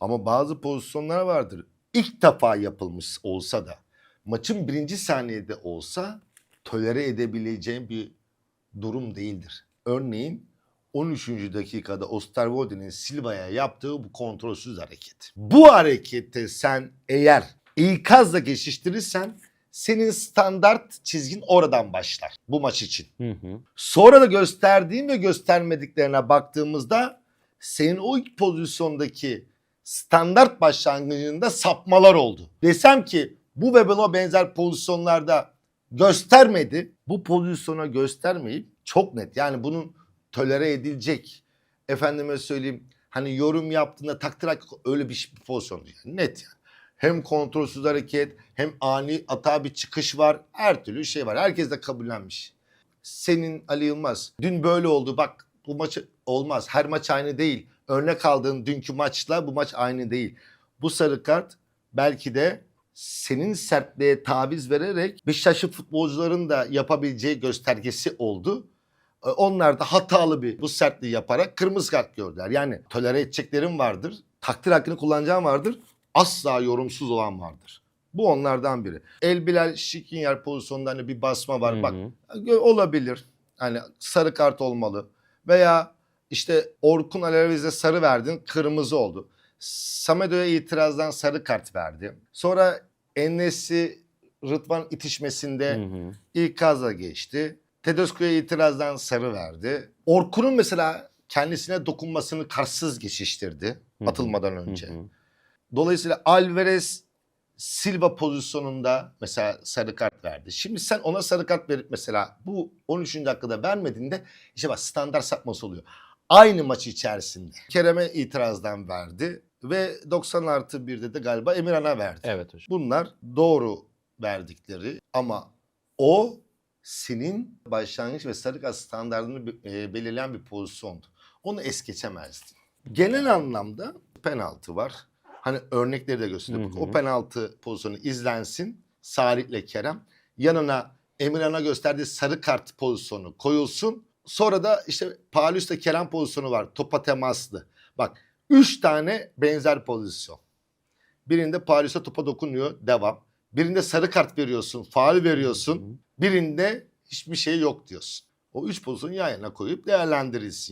Ama bazı pozisyonlar vardır. İlk defa yapılmış olsa da maçın birinci saniyede olsa tolere edebileceğin bir durum değildir. Örneğin 13. dakikada Osterwolde'nin Silva'ya yaptığı bu kontrolsüz hareket. Bu harekette sen eğer ikazla geçiştirirsen senin standart çizgin oradan başlar bu maç için. Hı hı. Sonra da gösterdiğin ve göstermediklerine baktığımızda senin o ilk pozisyondaki standart başlangıcında sapmalar oldu. Desem ki bu ve buna benzer pozisyonlarda göstermedi. Bu pozisyona göstermeyip çok net yani bunun tolere edilecek. Efendime söyleyeyim hani yorum yaptığında takdir öyle bir, bir pozisyon. Yani net yani. Hem kontrolsüz hareket hem ani ata bir çıkış var. Her türlü şey var. Herkes de kabullenmiş. Senin Ali Yılmaz dün böyle oldu bak bu maçı olmaz. Her maç aynı değil. Örnek aldığın dünkü maçla bu maç aynı değil. Bu sarı kart belki de senin sertliğe taviz vererek Beşiktaşlı futbolcuların da yapabileceği göstergesi oldu. Ee, Onlar da hatalı bir bu sertliği yaparak kırmızı kart gördüler. Yani tolere edeceklerim vardır. Takdir hakkını kullanacağım vardır. Asla yorumsuz olan vardır. Bu onlardan biri. El Bilal Şikinyer pozisyonunda hani bir basma var. Hı Bak hı. Gö- olabilir. Hani sarı kart olmalı. Veya işte Orkun Alaviz'e sarı verdin kırmızı oldu. Samedo'ya itirazdan sarı kart verdi. Sonra Enes'i Rıdvan itişmesinde Hı hı. ilk kazla geçti. Tedesco'ya itirazdan sarı verdi. Orkun'un mesela kendisine dokunmasını karsız geçiştirdi Hı hı. atılmadan Hı önce. hı. Dolayısıyla Alvarez Silva pozisyonunda mesela sarı kart verdi. Şimdi sen ona sarı kart verip mesela bu 13. dakikada vermediğinde işte bak standart sapması oluyor. Aynı maç içerisinde Kerem'e itirazdan verdi ve 90 artı 1'de de galiba Emirhan'a verdi. Evet hocam. Bunlar doğru verdikleri ama o senin başlangıç ve sarı kart standartını e, belirleyen bir pozisyondu. Onu es geçemezdin. Genel anlamda penaltı var. Hani örnekleri de hı. O penaltı pozisyonu izlensin. Salih'le Kerem. Yanına Emirhan'a gösterdiği sarı kart pozisyonu koyulsun. Sonra da işte Paulus Kerem pozisyonu var. Topa temaslı. Bak üç tane benzer pozisyon. Birinde Paris'e topa dokunuyor. Devam. Birinde sarı kart veriyorsun. Faul veriyorsun. Birinde hiçbir şey yok diyorsun. O üç pozisyonu yan yana koyup değerlendirilsin.